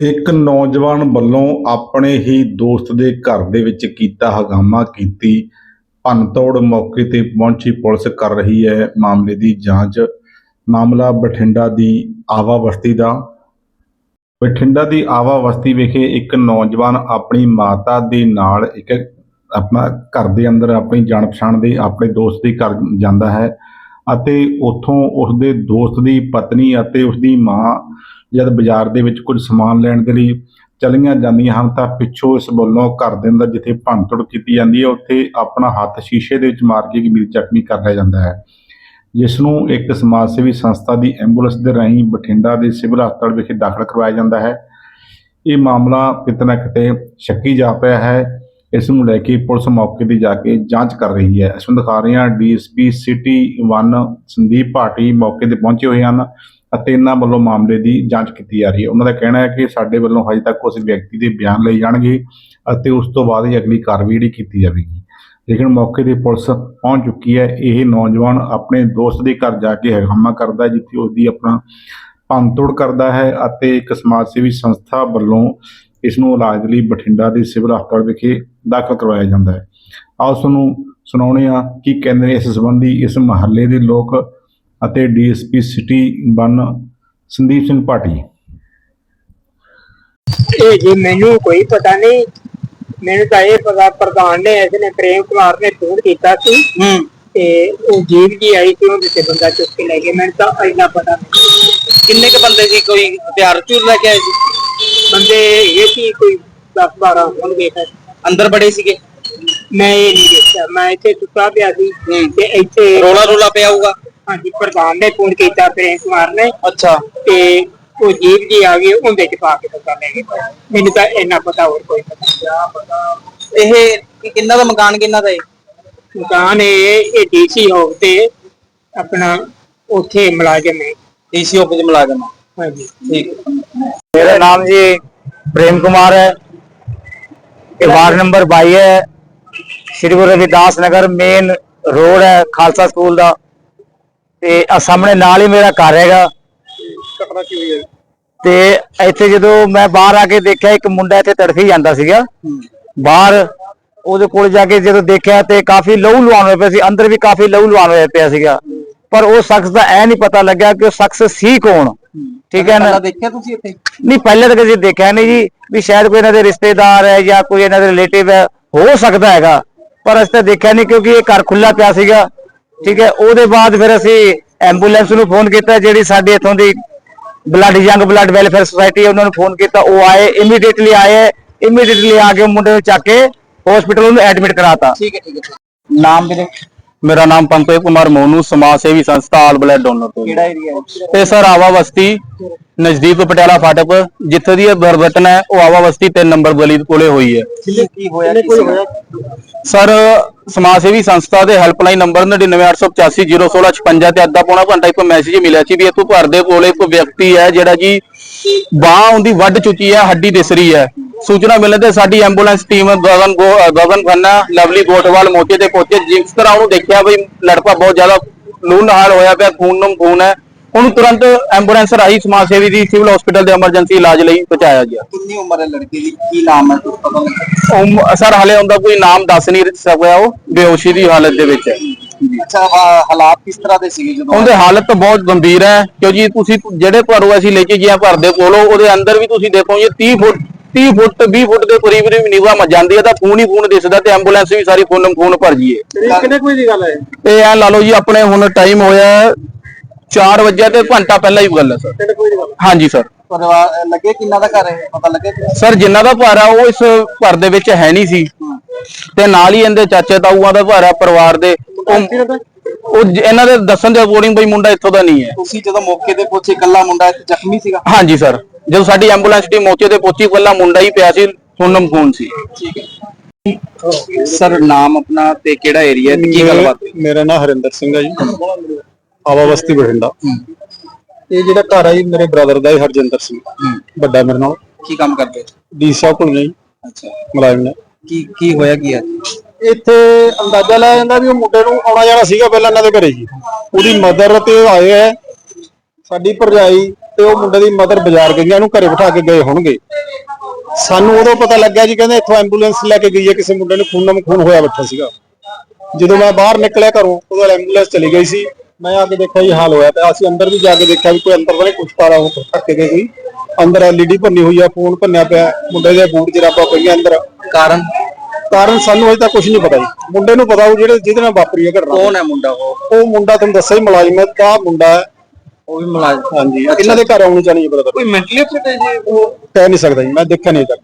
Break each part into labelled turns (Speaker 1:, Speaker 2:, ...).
Speaker 1: ਇੱਕ ਨੌਜਵਾਨ ਵੱਲੋਂ ਆਪਣੇ ਹੀ ਦੋਸਤ ਦੇ ਘਰ ਦੇ ਵਿੱਚ ਕੀਤਾ ਹੰਗਾਮਾ ਕੀਤੀ, ਭੰਨਤੋੜ ਮੌਕੇ ਤੇ ਪਹੁੰਚੀ ਪੁਲਿਸ ਕਰ ਰਹੀ ਹੈ ਮਾਮਲੇ ਦੀ ਜਾਂਚ। ਮਾਮਲਾ ਬਠਿੰਡਾ ਦੀ ਆਵਾ ਬਸਤੀ ਦਾ। ਬਠਿੰਡਾ ਦੀ ਆਵਾ ਬਸਤੀ ਵਿਖੇ ਇੱਕ ਨੌਜਵਾਨ ਆਪਣੀ ਮਾਤਾ ਦੇ ਨਾਲ ਇੱਕ ਆਪਣਾ ਘਰ ਦੇ ਅੰਦਰ ਆਪਣੀ ਜਾਣ ਪਛਾਣ ਦੇ ਆਪਣੇ ਦੋਸਤ ਦੇ ਘਰ ਜਾਂਦਾ ਹੈ। ਅਤੇ ਉੱਥੋਂ ਉਸਦੇ ਦੋਸਤ ਦੀ ਪਤਨੀ ਅਤੇ ਉਸਦੀ ਮਾਂ ਜਦ ਬਾਜ਼ਾਰ ਦੇ ਵਿੱਚ ਕੁਝ ਸਮਾਨ ਲੈਣ ਦੇ ਲਈ ਚਲੀਆਂ ਜਾਂਦੀਆਂ ਹਨ ਤਾਂ ਪਿੱਛੋਂ ਇਸ ਵੱਲੋਂ ਘਰ ਦੇ ਅੰਦਰ ਜਿੱਥੇ ਭੰਨਤੋੜ ਕੀਤੀ ਜਾਂਦੀ ਹੈ, ਉੱਥੇ ਆਪਣਾ ਹੱਥ ਸ਼ੀਸ਼ੇ ਦੇ ਵਿੱਚ ਮਾਰ ਕੇ ਗੰਭੀਰ ਜ਼ਖਮੀ ਕਰ ਲਿਆ ਜਾਂਦਾ ਹੈ। ਜਿਸ ਨੂੰ ਇੱਕ ਸਮਾਜ ਸੇਵੀ ਸੰਸਥਾ ਦੀ ਐਂਬੂਲੈਂਸ ਦੇ ਰਾਹੀਂ ਬਠਿੰਡਾ ਦੇ ਸਿਵਲ ਹਸਪਤਾਲ ਵਿਖੇ ਦਾਖਲ ਕਰਵਾਇਆ ਜਾਂਦਾ ਹੈ। ਇਹ ਮਾਮਲਾ ਕਿਤੇ ਨਾ ਕਿਤੇ ਸ਼ੱਕੀ ਜਾ ਪਿਆ ਹੈ ਇਸ ਨੂੰ ਲੈ ਕੇ ਪੁਲਿਸ ਮੌਕੇ ਤੇ ਜਾ ਕੇ ਜਾਂਚ ਕਰ ਰਹੀ ਹੈ। ਇਸ ਨੂੰ ਦਿਖਾ ਰਹੇ ਹਾਂ। ਡੀਐਸਪੀ ਸਿਟੀ 1 ਸੰਦੀਪ ਭਾਟੀ ਮੌਕੇ ਤੇ ਪਹੁੰਚੇ ਹੋਏ ਹਨ ਅਤੇ ਇਹਨਾਂ ਵੱਲੋਂ ਮਾਮਲੇ ਦੀ ਜਾਂਚ ਕੀਤੀ ਜਾ ਰਹੀ ਹੈ। ਉਹਨਾਂ ਦਾ ਕਹਿਣਾ ਹੈ ਕਿ ਸਾਡੇ ਵੱਲੋਂ ਹਜੇ ਤੱਕ ਉਸ ਵਿਅਕਤੀ ਦੇ ਬਿਆਨ ਲਏ ਜਾਣਗੇ ਅਤੇ ਉਸ ਤੋਂ ਬਾਅਦ ਹੀ ਅਗਲੀ ਕਾਰਵਾਈ ਜਿਹੜੀ ਕੀਤੀ ਜਾਵੇਗੀ। ਲੇਕਿਨ ਮੌਕੇ ਤੇ ਪੁਲਿਸ ਪਹੁੰਚ ਚੁੱਕੀ ਹੈ। ਇਹ ਨੌਜਵਾਨ ਆਪਣੇ ਦੋਸਤ ਦੇ ਘਰ ਜਾ ਕੇ ਹੰਗਾਮਾ ਕਰਦਾ ਹੈ, ਜਿੱਥੇ ਉਸ ਦੀ ਆਪਣਾ ਭੰਨਤੋੜ ਕਰਦਾ ਹੈ ਅਤੇ ਇੱਕ ਸਮਾਜ ਸੇਵੀ ਸੰਸਥਾ ਵੱਲੋਂ ਇਸ ਨੂੰ ਇਲਾਜ ਲਈ ਬਠਿੰਡਾ ਦੇ ਸਿਵਲ ਹਸਪਤਾਲ ਵਿਖੇ ਦਾਖਲ ਕਰਵਾਇਆ ਜਾਂਦਾ ਹੈ। ਆਓ ਤੁਹਾਨੂੰ ਸੁਣਾਉਂਦੇ ਹਾਂ ਕੀ ਕਹਿੰਦੇ ਨੇ ਇਸ ਸੰਬੰਧੀ ਇਸ ਮਹੱਲੇ ਦੇ ਲੋਕ ਅਤੇ ਡੀਐਸਪੀ ਸਿਟੀ 1 ਸੰਦੀਪ ਸਿੰਘ ਭਾਟੀ।
Speaker 2: ਇਹ ਜੀ ਮੈਨੂੰ ਕੋਈ ਪਤਾ ਨਹੀਂ। ਮੈਨੂੰ ਤਾਂ ਇਹ ਪਤਾ ਪ੍ਰਧਾਨ ਨੇ ਇਸਨੇ ਪ੍ਰੇਮ ਕੁਮਾਰ ਨੇ ਫੋਨ ਕੀਤਾ ਸੀ।
Speaker 3: ਹੂੰ।
Speaker 2: ਤੇ ਉਹ ਜੀ ਆਈ ਤੇ ਬੰਦਾ ਚੁੱਕ ਕੇ ਲੈ ਗਿਆ ਮੈਨੂੰ ਤਾਂ ਇੰਨਾ ਪਤਾ ਨਹੀਂ।
Speaker 3: ਕਿੰਨੇ ਕ ਬੰਦੇ ਸੀ? ਕੋਈ ਹਥਿਆਰ ਚੂਰ ਲੈ ਕੇ ਆਏ ਸੀ?
Speaker 2: ਬੰਦੇ ਇਹ ਸੀ ਕੋਈ 10 12 ਹੋਣਗੇ ਫਿਰ।
Speaker 3: ਅੰਦਰ ਬੜੇ ਸੀਗੇ
Speaker 2: ਮੈਂ ਇਹ ਨਹੀਂ ਦੇਖਿਆ ਮੈਂ ਇੱਥੇ ਸੁੱਤਾ ਪਿਆ ਸੀ ਤੇ ਇੱਥੇ
Speaker 3: ਰੋਲਾ ਰੋਲਾ ਪਿਆ ਹੋਊਗਾ
Speaker 2: ਹਾਂਜੀ ਪ੍ਰਧਾਨ ਨੇ ਫੋਨ ਕੀਤਾ ਪ੍ਰੇਮ ਕੁਮਾਰ ਨੇ
Speaker 3: ਅੱਛਾ
Speaker 2: ਤੇ ਉਹ ਜੀਪ ਜੀ ਆ ਗਈ ਉਹਦੇ ਚ ਪਾ ਕੇ ਬੰਦਾ ਲੈ ਗਿਆ ਮੈਨੂੰ ਤਾਂ ਇੰਨਾ ਪਤਾ ਹੋਰ ਕੋਈ ਪਤਾ
Speaker 3: ਇਹ ਕਿ- ਕਿੰਨਾ ਦਾ ਮਕਾਨ ਕਿੰਨਾ ਦਾ ਹੈ
Speaker 2: ਮਕਾਨ ਇਹ ਇਹ ਡੀਸੀ ਹੋਮ ਤੇ ਆਪਣਾ ਉੱਥੇ ਮੁਲਾਜ਼ਮ ਹੈ
Speaker 3: ਡੀਸੀ ਆਫਿਸ ਮੁਲਾਜ਼ਮ ਆ।
Speaker 2: ਹਾਂਜੀ
Speaker 3: ਠੀਕ
Speaker 4: मेरा नाम जी प्रेम कुमार है ਇਹ ਵਾਰਡ ਨੰਬਰ 22 ਹੈ। ਸ਼੍ਰੀ ਗੁਰੂ ਰਵਿਦਾਸ ਨਗਰ ਮੇਨ ਰੋਡ ਹੈ ਖਾਲਸਾ ਸਕੂਲ ਦਾ। ਤੇ ਆ ਸਾਹਮਣੇ ਨਾਲ ਹੀ ਮੇਰਾ ਘਰ ਹੈਗਾ। ਤੇ ਇੱਥੇ ਜਦੋਂ ਮੈਂ ਬਾਹਰ ਆ ਕੇ ਦੇਖਿਆ ਇੱਕ ਮੁੰਡਾ ਇੱਥੇ ਤੜਫੀ ਜਾਂਦਾ ਸੀਗਾ। ਬਾਹਰ ਉਹਦੇ ਕੋਲ ਜਾ ਕੇ ਜਦੋਂ ਦੇਖਿਆ ਤੇ ਕਾਫੀ ਲਹੂ ਲੁਹਾਨ ਹੋਇਆ ਪਿਆ ਸੀ। ਅੰਦਰ ਵੀ ਕਾਫੀ ਲਹੂ ਲੁਹਾਨ ਹੋਇਆ ਪਿਆ ਸੀਗਾ। ਪਰ ਉਹ ਸ਼ਖਸ ਦਾ ਐ ਨਹੀਂ ਪਤਾ ਲੱਗਿਆ ਕਿ ਉਹ ਸ਼ਖਸ ਸੀ ਕੌਣ। ਠੀਕ ਹੈ ਨਾ?
Speaker 3: ਦੇਖਿਆ ਤੁਸੀਂ ਇੱਥੇ?
Speaker 4: ਨਹੀਂ ਪਹਿਲੇ ਤਾਂ ਕਦੇ ਦੇਖਿਆ ਨਹੀਂ ਜੀ ਵੀ ਸ਼ਾਇਦ ਕੋਈ ਇਹਨਾਂ ਦੇ ਰਿਸ਼ਤੇਦਾਰ ਹੈ ਜਾਂ ਕੋਈ ਇਹਨਾਂ ਦੇ ਰਿਲੇਟਿਵ ਹੈ ਹੋ ਸਕਦਾ ਹੈਗਾ। ਪਰ ਅਸੀਂ ਤਾਂ ਦੇਖਿਆ ਨਹੀਂ ਕਿਉਂਕਿ ਇਹ ਘਰ ਖੁੱਲਾ ਪਿਆ ਸੀਗਾ। ਠੀਕ ਹੈ ਉਹਦੇ ਬਾਅਦ ਫਿਰ ਅਸੀਂ ਐਂਬੂਲੈਂਸ ਨੂੰ ਫੋਨ ਕੀਤਾ ਜਿਹੜੀ ਸਾਡੇ ਇੱਥੋਂ ਦੀ blood young blood welfare society ਹੈ ਉਹਨਾਂ ਨੂੰ ਫੋਨ ਕੀਤਾ। ਉਹ ਆਏ ਇਮੀਡੀਏਟਲੀ ਆਏ ਇਮੀਡੀਏਟਲੀ ਆ ਕੇ ਮੁੰਡੇ ਨੂੰ ਚੱਕ ਕੇ ਹਸਪੀਟਲ ਉਹਨੂੰ ਐਡਮਿਟ ਕਰਾਤਾ।
Speaker 3: ਠੀਕ ਹੈ ਠੀਕ ਹੈ ਨਾਮ ਵੀਰੇ
Speaker 5: ਮੇਰਾ ਨਾਮ ਪੰਕਜ ਕੁਮਾਰ ਮੋਨੂ ਸਮਾਜ ਸੇਵੀ ਸੰਸਥਾ ਆਲ ਬਲੱਡ ਡੋਨਰ ਤੋਂ
Speaker 3: ਕਿਹੜਾ ਏਰੀਆ ਹੈ?
Speaker 5: ਤੇ ਸਰ ਆਵਾ ਬਸਤੀ ਨਜ਼ਦੀਕ ਪਟਿਆਲਾ ਫਾਟਕ ਜਿੱਥੇ ਦੀ ਇਹ ਦੁਰਘਟਨਾ ਹੈ ਉਹ ਆਵਾ ਬਸਤੀ 3 ਨੰਬਰ ਗਲੀ ਕੋਲੇ ਹੋਈ ਹੈ।
Speaker 3: ਕੀ ਹੋਇਆ
Speaker 5: ਸਰ ਸਮਾਜ ਸੇਵੀ ਸੰਸਥਾ ਦੇ ਹੈਲਪਲਾਈਨ ਨੰਬਰ 9988801656 ਤੇ ਅੱਧਾ ਪੌਣਾ ਘੰਟਾ ਇੱਕ ਮੈਸੇਜ ਮਿਲਿਆ ਸੀ ਵੀ ਇੱਥੋਂ ਘਰ ਦੇ ਕੋਲੇ ਇੱਕ ਵਿਅਕਤੀ ਹੈ ਜਿਹੜਾ ਜੀ ਬਾਹ ਉਹਦੀ ਵੱਢ ਚੁੱਕੀ ਹੈ ਹੱਡੀ ਦਿਸ ਰਹੀ ਹੈ। ਸੂਚਨਾ ਮਿਲਣ ਤੇ ਸਾਡੀ ਐਂਬੂਲੈਂਸ ਟੀਮ ਗਗਨ ਗਗਨ ਖੰਨਾ ਲਵਲੀ ਗੋਟਵਾਲ ਮੋਚੇ ਤੇ ਪਹੁੰਚੇ। ਜਿਸ ਤਰ੍ਹਾਂ ਉਹਨੂੰ ਦੇਖਿਆ ਵੀ ਲੜਕਾ ਬਹੁਤ ਜ਼ਿਆਦਾ ਲੂਨ ਹਾਲ ਹੋਇਆ ਪਿਆ ਖੂਨ ਨੂੰ ਖੂਨ ਹੈ। ਉਹਨੂੰ ਤੁਰੰਤ ਐਂਬੂਲੈਂਸ ਰਾਹੀਂ ਸਮਾਜ ਸੇਵੀ ਦੀ ਸਿਵਲ ਹਸਪੀਟਲ ਦੇ ਐਮਰਜੈਂਸੀ ਇਲਾਜ ਲਈ ਪਹੁੰਚਾਇਆ ਗਿਆ।
Speaker 3: ਕਿੰਨੀ ਉਮਰ ਹੈ ਲੜਕੀ ਦੀ? ਕੀ ਨਾਮ ਹੈ
Speaker 5: ਸਰ ਹਾਲੇ ਉਹਦਾ ਕੋਈ ਨਾਮ ਦੱਸ ਨਹੀਂ ਸਕਿਆ ਉਹ। ਬੇਹੋਸ਼ੀ ਦੀ ਹਾਲਤ ਦੇ ਵਿੱਚ ਹੈ।
Speaker 3: ਅੱਛਾ ਹਾਲਾਤ ਕਿਸ ਤਰ੍ਹਾਂ ਦੇ ਸੀਗੇ ਜਦੋਂ?
Speaker 5: ਉਹਦੇ ਹਾਲਤ ਬਹੁਤ ਗੰਭੀਰ ਹੈ। ਕਿਉਂਕਿ ਤੁਸੀਂ ਜਿਹੜੇ ਘਰੋਂ ਅਸੀਂ ਲੈ ਕੇ ਗਏ ਘਰ ਦੇ ਕੋਲੋਂ ਉਹਦੇ ਅੰਦਰ ਵੀ ਤੁਸੀਂ ਦੇਖੋਗੇ 30 ਫੁੱਟ 30 ਫੁੱਟ 20 ਫੁੱਟ ਦੇ ਕਰੀਬ ਦੀ ਨਿਵਾ ਮ ਜਾਂਦੀ ਹੈ ਤਾਂ ਖੂਨ ਹੀ ਖੂਨ ਦਿਸਦਾ ਤੇ ਐਂਬੂਲੈਂਸ ਵੀ ਸਾਰੀ ਖੂਨ ਖੂਨ ਭਰ ਜੀਏ
Speaker 3: ਕਿੰਨੇ ਕੋਈ ਦੀ ਗੱਲ ਹੈ?
Speaker 5: ਤੇ ਐ ਲਾ ਲਓ ਜੀ ਆਪਣੇ ਹੁਣ ਟਾਈਮ ਹੋਇਆ 4 ਵਜੇ ਤੇ ਘੰਟਾ ਪਹਿਲਾਂ ਹੀ ਗੱਲ ਹੈ ਸਰ। ਹਾਂਜੀ ਸਰ।
Speaker 3: ਪਰਿਵਾਰ ਲੱਗੇ ਕਿੰਨਾ ਦਾ ਘਰ ਹੈ? ਪਤਾ ਲੱਗੇ
Speaker 5: ਸਰ ਜਿਨ੍ਹਾਂ ਦਾ ਘਰ ਆ ਉਹ ਇਸ ਘਰ ਦੇ ਵਿੱਚ ਹੈ ਨਹੀਂ ਸੀ। ਤੇ ਨਾਲ ਹੀ ਇਹਦੇ ਚਾਚੇ ਤਾਊਆਂ ਦਾ ਘਰ ਆ ਪਰਿਵਾਰ ਦੇ। ਉਹ ਇਹਨਾਂ ਦੇ ਦੱਸਣ ਦੇ ਅਕੋਰਡਿੰਗ ਬਈ ਮੁੰਡਾ ਇੱਥੋਂ ਦਾ ਨਹੀਂ ਹੈ।
Speaker 3: ਤੁਸੀਂ ਜਦੋਂ ਮੌਕੇ ਤੇ ਪਹੁੰਚੇ ਇਕੱਲਾ ਮੁੰਡਾ ਜ਼ਖਮੀ ਸੀਗਾ?
Speaker 5: ਹਾਂਜੀ ਸਰ। ਜਦੋਂ ਸਾਡੀ ਐਂਬੂਲੈਂਸ ਟੀਮ ਮੌਕੇ ਤੇ ਪਹੁੰਚੀ ਪਹਿਲਾਂ ਮੁੰਡਾ ਹੀ ਪਿਆ ਸੀ ਖੂਨਮ ਖੂਨ ਸੀ।
Speaker 3: ਠੀਕ ਹੈ ਸਰ ਨਾਮ ਆਪਣਾ ਤੇ ਕਿਹੜਾ ਏਰੀਆ ਤੇ ਕੀ ਗੱਲਬਾਤ ਹੋਈ?
Speaker 6: ਮੇਰਾ ਨਾਮ ਹਰਿੰਦਰ ਸਿੰਘ ਹੈ ਜੀ। ਆਵਾ ਬਸਤੀ ਬਠਿੰਡਾ। ਇਹ ਜਿਹੜਾ ਘਰ ਹੈ ਜੀ ਮੇਰੇ ਬ੍ਰਦਰ ਦਾ ਹੀ ਹਰਜਿੰਦਰ ਸਿੰਘ। ਵੱਡਾ ਮੇਰੇ ਨਾਲ।
Speaker 3: ਕੀ ਕੰਮ ਕਰਦੇ?
Speaker 6: ਡੀ ਸਾਹਿਬ ਕੋਲ ਨਹੀਂ
Speaker 3: ਅੱਛਾ।
Speaker 6: ਮੁਲਾਜ਼ਮ ਨੇ।
Speaker 3: ਕੀ ਕੀ ਹੋਇਆ ਕੀ ਹੈ
Speaker 6: ਇੱਥੇ ਅੰਦਾਜ਼ਾ ਲਾਇਆ ਜਾਂਦਾ ਵੀ ਉਹ ਮੁੰਡੇ ਨੂੰ ਆਉਣਾ ਜਾਣਾ ਸੀਗਾ ਪਹਿਲਾਂ ਇਹਨਾਂ ਦੇ ਘਰੇ ਜੀ। ਉਹਦੀ ਮਦਰ ਤੇ ਆਏ ਹੈ ਸਾਡੀ ਭਰਜਾਈ ਤੇ ਉਹ ਮੁੰਡੇ ਦੀ ਮਦਰ ਬਾਜ਼ਾਰ ਗਈਆਂ ਉਹਨੂੰ ਘਰੇ ਬਿਠਾ ਕੇ ਗਏ ਹੋਣਗੇ। ਸਾਨੂੰ ਉਦੋਂ ਪਤਾ ਲੱਗਿਆ ਜੀ ਕਹਿੰਦੇ ਇੱਥੋਂ ਐਂਬੂਲੈਂਸ ਲੈ ਕੇ ਗਈ ਹੈ ਕਿਸੇ ਮੁੰਡੇ ਨੂੰ ਖੂਨਮ ਖੂਨ ਹੋਇਆ ਬੈਠਾ ਸੀਗਾ। ਜਦੋਂ ਮੈਂ ਬਾਹਰ ਨਿਕਲਿਆ ਘਰੋਂ ਉਦੋਂ ਐਂਬੂਲੈਂਸ ਚਲੀ ਗਈ ਸੀ। ਮੈਂ ਆ ਕੇ ਦੇਖਿਆ ਜੀ ਹਾਲ ਹੋਇਆ ਤੇ ਅਸੀਂ ਅੰਦਰ ਵੀ ਜਾ ਕੇ ਦੇਖਿਆ ਵੀ ਕੋਈ ਅੰਦਰ ਤਾਂ ਨਹੀਂ ਕੁਛ ਪਾਰਾ ਉਹ ਠੱਕੇ ਗਏ ਕੋਈ। ਅੰਦਰ ਐਲਈਡੀ ਭੰਨੀ ਹੋਈ ਆ ਫੋਨ ਭੰਨਿਆ ਪਿਆ। ਮੁੰਡੇ ਦੇ ਬੂਟ ਜਰਾਬਾਂ ਪਈਆਂ ਅੰਦਰ।
Speaker 3: ਕਾਰਨ?
Speaker 6: ਕਾਰਨ ਸਾਨੂੰ ਅਜੇ ਤੱਕ ਕੁਝ ਨਹੀਂ ਪਤਾ ਜੀ। ਮੁੰਡੇ ਨੂੰ ਪਤਾ ਉਹ ਜਿਹੜੇ ਜਿਹਦੇ ਨਾਲ ਵਾਪਰੀ ਹੈ ਘਟਨਾ।
Speaker 3: ਕੌਣ ਹੈ ਮੁੰਡਾ ਉਹ?
Speaker 6: ਉਹ ਮੁੰਡਾ ਤੁਹਾਨੂੰ ਦੱਸਿਆ ਹੀ ਮੁਲਾਜ਼ਮ ਹੈ ਦਾ ਮੁੰਡਾ ਹੈ।
Speaker 3: ਉਹ ਵੀ ਮੁਲਾਜ਼ਮ
Speaker 6: ਹਾਂਜੀ ਇਹਨਾਂ ਦੇ ਘਰ ਆਉਣੀ ਚਾਹੀਦੀ ਹੈ ਪਤਾ
Speaker 3: ਕੋਈ ਮੈਂਟਲੀ ਅਪਸੈਟ ਹੈ ਜੀ ਉਹ
Speaker 6: ਕਹਿ ਨਹੀਂ ਸਕਦਾ ਜੀ ਮੈਂ ਦੇਖਿਆ ਨਹੀਂ ਤੱਕ।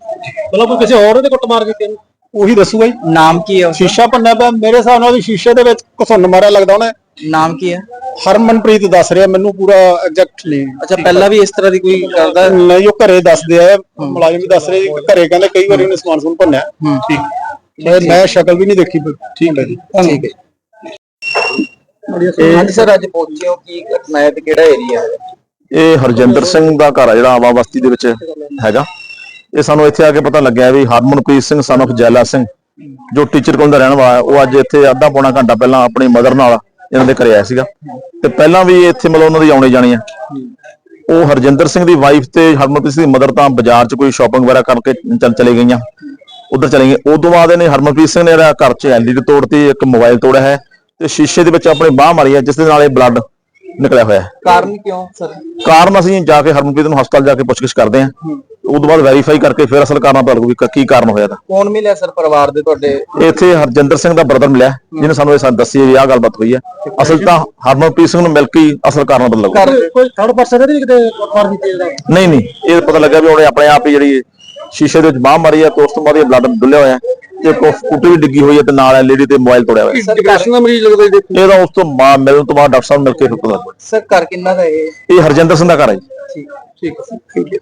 Speaker 6: ਮਤਲਬ ਕਿਸੇ ਹੋਰ ਦੇ ਕੁੱਟ ਮਾਰ ਕੇ ਉਹੀ ਦੱਸੂਗਾ ਜੀ।
Speaker 3: ਨਾਮ ਕੀ ਹੈ
Speaker 6: ਸ਼ੀਸ਼ਾ ਭੰਨਿਆ ਪਿਆ ਮੇਰੇ ਹਿਸਾਬ ਨਾਲ ਉਹਦੀ ਸ਼ੀਸ਼ੇ ਦੇ ਵਿੱਚ ਘਸੁੰਨ ਮਾਰਿਆ ਲੱਗਦਾ ਉਹਨੇ।
Speaker 3: ਨਾਮ ਕੀ ਹੈ?
Speaker 6: ਹਰਮਨਪ੍ਰੀਤ ਦੱਸ ਰਿਹਾ ਮੈਨੂੰ ਪੂਰਾ ਐਗਜ਼ੈਕਟਲੀ
Speaker 3: ਅੱਛਾ ਪਹਿਲਾਂ ਵੀ ਇਸ ਤਰ੍ਹਾਂ ਦੀ ਕੋਈ ਕਰਦਾ
Speaker 6: ਨਹੀਂ ਉਹ ਘਰੇ ਦੱਸਦੇ ਆ ਮੁਲਾਜ਼ਮ ਵੀ ਦੱਸ ਰਹੇ ਜੀ ਘਰੇ ਕਹਿੰਦੇ ਕਈ ਵਾਰੀ ਉਹਨੇ ਸਮਾਨ ਸਮੂਨ ਭੰਨਿਆ। ਠੀਕ ਮੈਂ ਮੈਂ ਸ਼ਕਲ ਵੀ ਨਹੀਂ ਦੇਖੀ ਠੀਕ ਹੈ ਜੀ।
Speaker 3: ਠੀਕ ਹੈ ਹਾਂਜੀ ਸਰ ਅੱਜ ਪਹੁੰਚੇ ਹੋ ਕੀ ਘਟਨਾ ਹੈ ਤੇ ਕਿਹੜਾ ਏਰੀਆ ਹੈ?
Speaker 7: ਇਹ ਹਰਜਿੰਦਰ ਸਿੰਘ ਦਾ ਘਰ ਆ ਜਿਹੜਾ ਆਵਾ ਬਸਤੀ ਦੇ ਵਿੱਚ ਹੈਗਾ। ਇਹ ਸਾਨੂੰ ਇੱਥੇ ਆ ਕੇ ਪਤਾ ਲੱਗਿਆ ਵੀ ਹਰਮਨਪ੍ਰੀਤ ਸਿੰਘ of ਜੈਲਾ ਸਿੰਘ ਜੋ ਟੀਚਰ ਕੋਲ ਦਾ ਰਹਿਣ ਵਾਲਾ ਉਹ ਅੱਜ ਇੱਥੇ ਅੱਧਾ ਪੌਣਾ ਘੰਟਾ ਪਹਿਲਾਂ ਆਪਣੀ ਮਦਰ ਨਾਲ ਇਹਨਾਂ ਦੇ ਘਰੇ ਆਇਆ ਸੀਗਾ। ਤੇ ਪਹਿਲਾਂ ਵੀ ਇੱਥੇ ਮਤਲਬ ਉਹਨਾਂ ਦੀ ਆਉਣੇ ਜਾਣੀ ਆ ਉਹ ਹਰਜਿੰਦਰ ਸਿੰਘ ਦੀ ਵਾਈਫ ਤੇ ਹਰਮਨਪ੍ਰੀਤ ਸਿੰਘ ਦੀ ਮਦਰ ਤਾਂ ਬਾਜ਼ਾਰ 'ਚ ਕੋਈ ਸ਼ਾਪਿੰਗ ਵਗੈਰਾ ਕਰਕੇ ਚੱਲ ਚਲੇ ਗਈਆਂ। ਉਧਰ ਚਲੇ ਗਏ। ਉਸ ਤੋਂ ਬਾਅਦ ਇਹਨੇ ਹਰਮਨਪ੍ਰੀਤ ਸਿੰਘ ਨੇ ਜਿਹੜਾ ਘਰ 'ਚ ਐਲਈਡੀ ਤੋੜਤੀ ਇੱਕ ਮੋਬਾਈਲ ਤੋੜਿਆ ਹੈ। ਤੇ ਸ਼ੀਸ਼ੇ ਦੇ ਵਿੱਚ ਆਪਣੀ ਬਾਹ ਮਾਰੀ ਹੈ ਜਿਸ ਦੇ ਨਾਲ ਇਹ ਬਲੱਡ ਨਿਕਲਿਆ ਹੋਇਆ ਹੈ।
Speaker 3: ਕਾਰਨ ਕਿਉਂ ਸਰ?
Speaker 7: ਕਾਰਨ ਅਸੀਂ ਜਾ ਕੇ ਹਰਮਨਪ੍ਰੀਤ ਨੂੰ ਹਸਪਤਾਲ ਜਾ ਕੇ ਪੁੱਛਗਿੱਛ ਕਰਦੇ ਹਾਂ। ਉਸ ਤੋਂ ਬਾਅਦ ਵੈਰੀਫਾਈ ਕਰਕੇ ਫਿਰ ਅਸਲ ਕਾਰਨ ਪਤਾ ਲੱਗੂ ਕ- ਕੀ ਕਾਰਨ ਹੋਇਆ ਤਾਂ
Speaker 3: ਕੌਣ ਮਿਲਿਆ ਸਰ ਪਰਿਵਾਰ ਦੇ ਤੁਹਾਡੇ?
Speaker 7: ਇੱਥੇ ਹਰਜਿੰਦਰ ਸਿੰਘ ਦਾ ਬ੍ਰਦਰ ਮਿਲਿਆ ਜਿਹਨੇ ਸਾਨੂੰ ਇਹ ਸਾ- ਦੱਸੀ ਵੀ ਆਹ ਗੱਲਬਾਤ ਹੋਈ ਹੈ। ਅਸਲ ਤਾਂ ਹਰਮਨਪ੍ਰੀਤ ਸਿੰਘ ਨੂੰ ਮਿਲ ਕੇ ਹੀ ਅਸਲ ਕਾਰਨ ਪਤਾ ਲੱਗੂ
Speaker 3: ਘਰ
Speaker 6: ਕੋਈ ਥਰਡ ਪਰਸਨ ਦੇ ਕਿਤੇ ਮਾਰ ਦਿੱਤੀ
Speaker 7: ਨਹੀਂ ਨਹੀਂ ਇਹ ਪਤਾ ਲੱਗਾ ਵੀ ਉਹਨੇ ਆਪਣੇ ਆਪ ਹੀ ਜਿਹੜੀ ਸ਼ੀਸ਼ੇ ਦੇ ਵਿੱਚ ਬਾਹ ਮਾਰੀ ਹੈ ਤੇ ਉਸ ਤੋਂ ਬਾਅਦ ਇਹ ਬਲੱਡ ਡੁੱਲਿਆ ਹੋਇਆ ਇੱਕ ਸਕੂਟਰ ਵੀ ਡਿੱਗੀ ਹੋਈ ਹੈ ਤੇ ਨਾਲ ਐਲਈਡੀ ਤੇ ਮੋਬਾਈਲ ਤੋੜਿਆ ਹੋਇਆ। ਹੈ।
Speaker 3: ਡਿਪਰੈਸ਼ਨ
Speaker 6: ਦਾ ਮਰੀਜ਼ ਲੱਗਦਾ ਜੀ
Speaker 7: ਇਹਦਾ ਉਸ ਤੋਂ ਬਾਅਦ ਮਿਲਣ ਤੋਂ ਬਾਅਦ ਡਾਕਟਰ ਸਾਹਿਬ ਮਿਲ ਕੇ ਪਤਾ ਲੱਗੂ
Speaker 3: ਸਰ ਘਰ ਕਿੰਨਾ ਦਾ ਇਹ
Speaker 7: ਇਹ ਹਰਜਿੰਦਰ ਸਿੰਘ ਦਾ ਘਰ ਹੈ ਜੀ।
Speaker 3: ਠੀਕ ਠੀਕ ਹੈ। Sir thank you